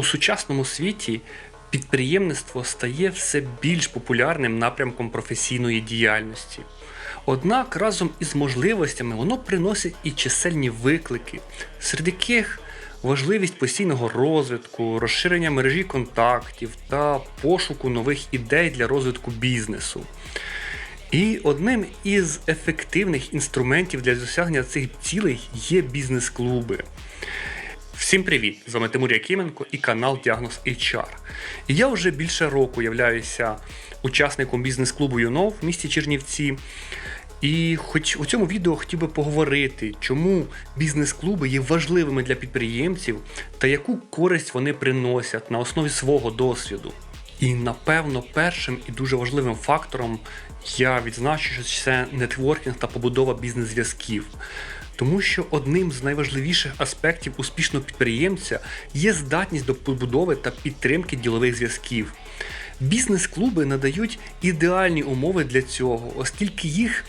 У сучасному світі підприємництво стає все більш популярним напрямком професійної діяльності. Однак разом із можливостями воно приносить і чисельні виклики, серед яких важливість постійного розвитку, розширення мережі контактів та пошуку нових ідей для розвитку бізнесу. І одним із ефективних інструментів для досягнення цих цілей є бізнес-клуби. Всім привіт! З вами Тимур Якименко і канал Діагноз HR. І я вже більше року являюся учасником бізнес-клубу ЮНОВ в місті Чернівці. І хоч у цьому відео хотів би поговорити, чому бізнес-клуби є важливими для підприємців та яку користь вони приносять на основі свого досвіду. І напевно першим і дуже важливим фактором я відзначу, що це нетворкінг та побудова бізнес-зв'язків. Тому що одним з найважливіших аспектів успішного підприємця є здатність до побудови та підтримки ділових зв'язків. Бізнес-клуби надають ідеальні умови для цього, оскільки їх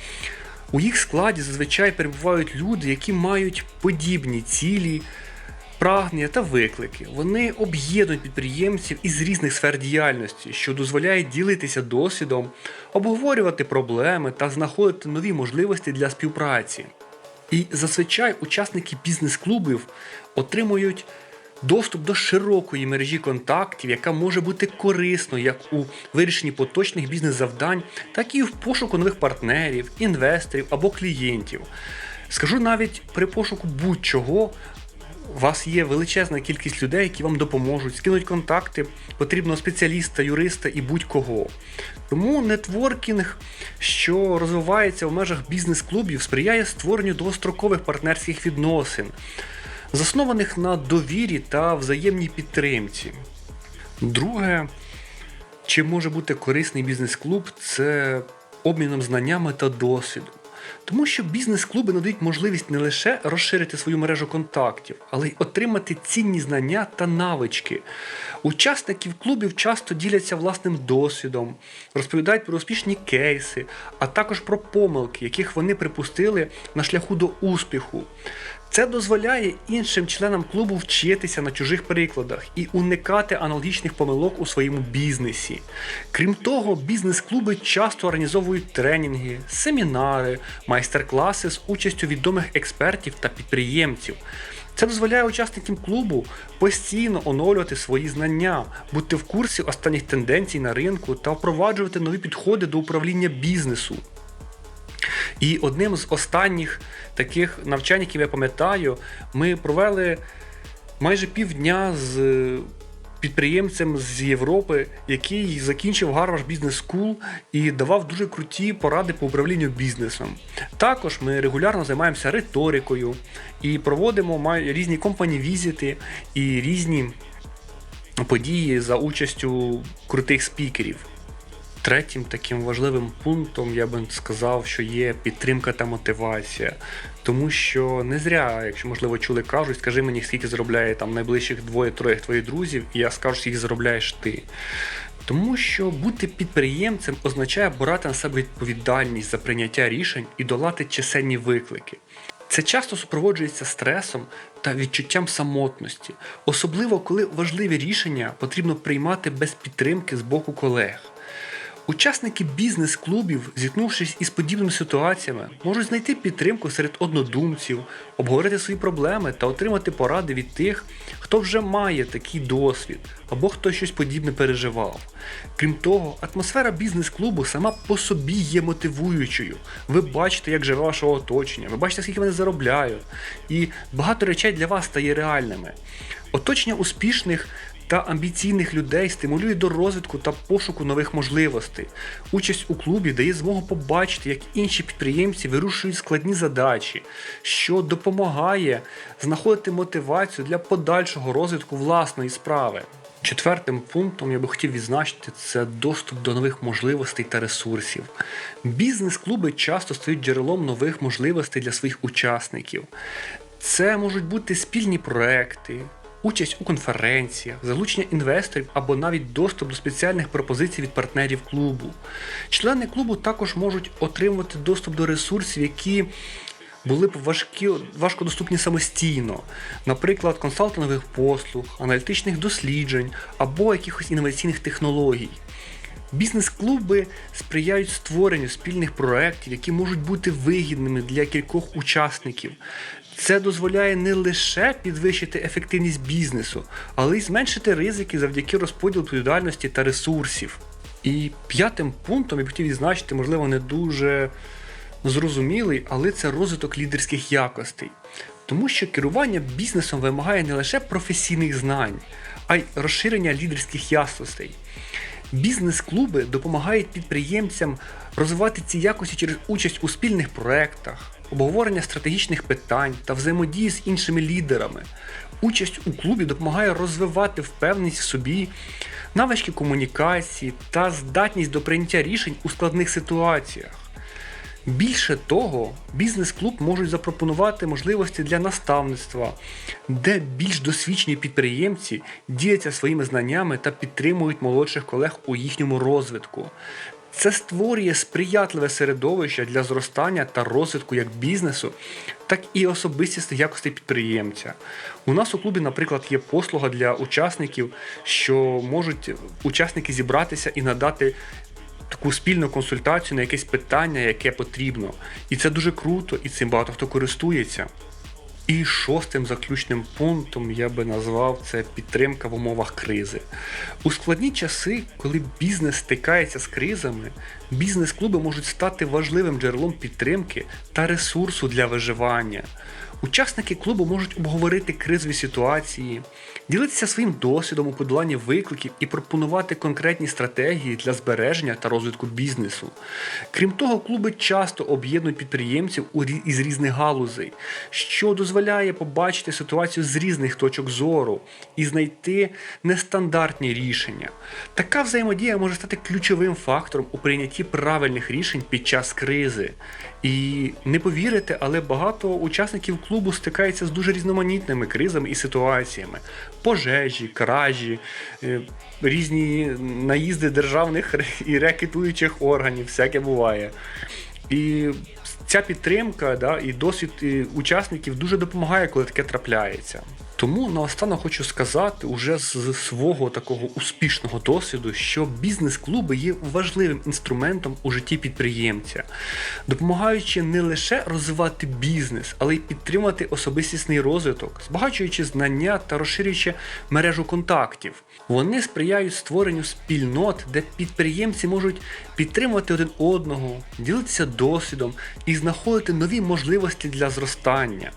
у їх складі зазвичай перебувають люди, які мають подібні цілі, прагнення та виклики. Вони об'єднують підприємців із різних сфер діяльності, що дозволяє ділитися досвідом, обговорювати проблеми та знаходити нові можливості для співпраці. І зазвичай учасники бізнес-клубів отримують доступ до широкої мережі контактів, яка може бути корисною як у вирішенні поточних бізнес-завдань, так і в пошуку нових партнерів, інвесторів або клієнтів. Скажу навіть при пошуку будь-чого. У вас є величезна кількість людей, які вам допоможуть, скинуть контакти, потрібного спеціаліста, юриста і будь-кого. Тому нетворкінг, що розвивається в межах бізнес-клубів, сприяє створенню довгострокових партнерських відносин, заснованих на довірі та взаємній підтримці. Друге, чи може бути корисний бізнес-клуб, це обміном знаннями та досвідом. Тому що бізнес-клуби надають можливість не лише розширити свою мережу контактів, але й отримати цінні знання та навички. Учасників клубів часто діляться власним досвідом, розповідають про успішні кейси, а також про помилки, яких вони припустили на шляху до успіху. Це дозволяє іншим членам клубу вчитися на чужих прикладах і уникати аналогічних помилок у своєму бізнесі. Крім того, бізнес-клуби часто організовують тренінги, семінари, майстер-класи з участю відомих експертів та підприємців. Це дозволяє учасникам клубу постійно оновлювати свої знання, бути в курсі останніх тенденцій на ринку та впроваджувати нові підходи до управління бізнесу. І одним з останніх таких навчань, які я пам'ятаю, ми провели майже півдня з підприємцем з Європи, який закінчив Harvard Business School і давав дуже круті поради по управлінню бізнесом. Також ми регулярно займаємося риторикою і проводимо різні компанії-візити і різні події за участю крутих спікерів. Третім таким важливим пунктом я би сказав, що є підтримка та мотивація. Тому що не зря, якщо можливо чули, кажуть, скажи мені, скільки заробляє там найближчих двоє-троє твоїх друзів, і я скажу, скільки заробляєш ти. Тому що бути підприємцем означає брати на себе відповідальність за прийняття рішень і долати чисельні виклики. Це часто супроводжується стресом та відчуттям самотності, особливо коли важливі рішення потрібно приймати без підтримки з боку колег. Учасники бізнес-клубів, зіткнувшись із подібними ситуаціями, можуть знайти підтримку серед однодумців, обговорити свої проблеми та отримати поради від тих, хто вже має такий досвід або хто щось подібне переживав. Крім того, атмосфера бізнес-клубу сама по собі є мотивуючою. Ви бачите, як живе ваше оточення, ви бачите, скільки вони заробляють, і багато речей для вас стає реальними. Оточення успішних та амбіційних людей стимулює до розвитку та пошуку нових можливостей. Участь у клубі дає змогу побачити, як інші підприємці вирушують складні задачі, що допомагає знаходити мотивацію для подальшого розвитку власної справи. Четвертим пунктом я би хотів відзначити це доступ до нових можливостей та ресурсів. Бізнес-клуби часто стають джерелом нових можливостей для своїх учасників. Це можуть бути спільні проекти, участь у конференціях, залучення інвесторів або навіть доступ до спеціальних пропозицій від партнерів клубу. Члени клубу також можуть отримувати доступ до ресурсів, які були б важкі, важкодоступні самостійно, наприклад, консалтингових послуг, аналітичних досліджень або якихось інноваційних технологій. Бізнес-клуби сприяють створенню спільних проєктів, які можуть бути вигідними для кількох учасників. Це дозволяє не лише підвищити ефективність бізнесу, але й зменшити ризики завдяки розподілу відповідальності та ресурсів. І п'ятим пунктом я б хотів відзначити, можливо, не дуже зрозумілий, але це розвиток лідерських якостей. Тому що керування бізнесом вимагає не лише професійних знань, а й розширення лідерських якостей. Бізнес-клуби допомагають підприємцям розвивати ці якості через участь у спільних проектах, обговорення стратегічних питань та взаємодії з іншими лідерами. Участь у клубі допомагає розвивати впевненість в собі, навички комунікації та здатність до прийняття рішень у складних ситуаціях. Більше того, бізнес-клуб можуть запропонувати можливості для наставництва, де більш досвідчені підприємці діляться своїми знаннями та підтримують молодших колег у їхньому розвитку. Це створює сприятливе середовище для зростання та розвитку як бізнесу, так і особистісних якостей підприємця. У нас у клубі, наприклад, є послуга для учасників, що можуть учасники зібратися і надати таку спільну консультацію на якесь питання, яке потрібно. І це дуже круто, і цим багато хто користується. І шостим заключним пунктом я би назвав це підтримка в умовах кризи. У складні часи, коли бізнес стикається з кризами, бізнес-клуби можуть стати важливим джерелом підтримки та ресурсу для виживання. Учасники клубу можуть обговорити кризові ситуації, ділитися своїм досвідом у подоланні викликів і пропонувати конкретні стратегії для збереження та розвитку бізнесу. Крім того, клуби часто об'єднують підприємців із різних галузей, що дозволяє побачити ситуацію з різних точок зору і знайти нестандартні рішення. Така взаємодія може стати ключовим фактором у прийнятті правильних рішень під час кризи. І не повірите, але багато учасників клубу стикаються з дуже різноманітними кризами і ситуаціями: пожежі, кражі, е, різні наїзди державних і рекетуючих органів, всяке буває. І ця підтримка да, і досвід учасників дуже допомагає, коли таке трапляється. Тому наостанок хочу сказати уже з свого такого успішного досвіду, що бізнес-клуби є важливим інструментом у житті підприємця, допомагаючи не лише розвивати бізнес, але й підтримувати особистісний розвиток, збагачуючи знання та розширюючи мережу контактів. Вони сприяють створенню спільнот, де підприємці можуть підтримувати один одного, ділитися досвідом і знаходити нові можливості для зростання.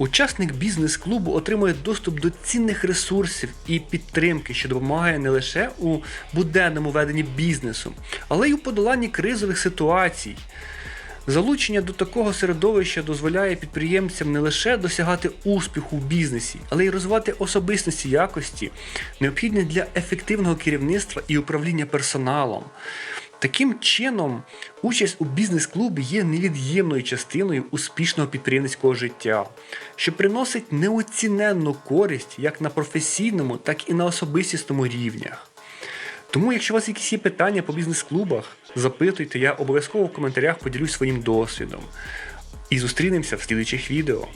Учасник бізнес-клубу отримує доступ до цінних ресурсів і підтримки, що допомагає не лише у буденному веденні бізнесу, але й у подоланні кризових ситуацій. Залучення до такого середовища дозволяє підприємцям не лише досягати успіху в бізнесі, але й розвивати особистості якості, необхідні для ефективного керівництва і управління персоналом. Таким чином, участь у бізнес-клубі є невід'ємною частиною успішного підприємницького життя, що приносить неоціненну користь як на професійному, так і на особистісному рівнях. Тому, якщо у вас якісь є питання по бізнес-клубах, запитуйте, я обов'язково в коментарях поділюсь своїм досвідом. І зустрінемося в слідуючих відео.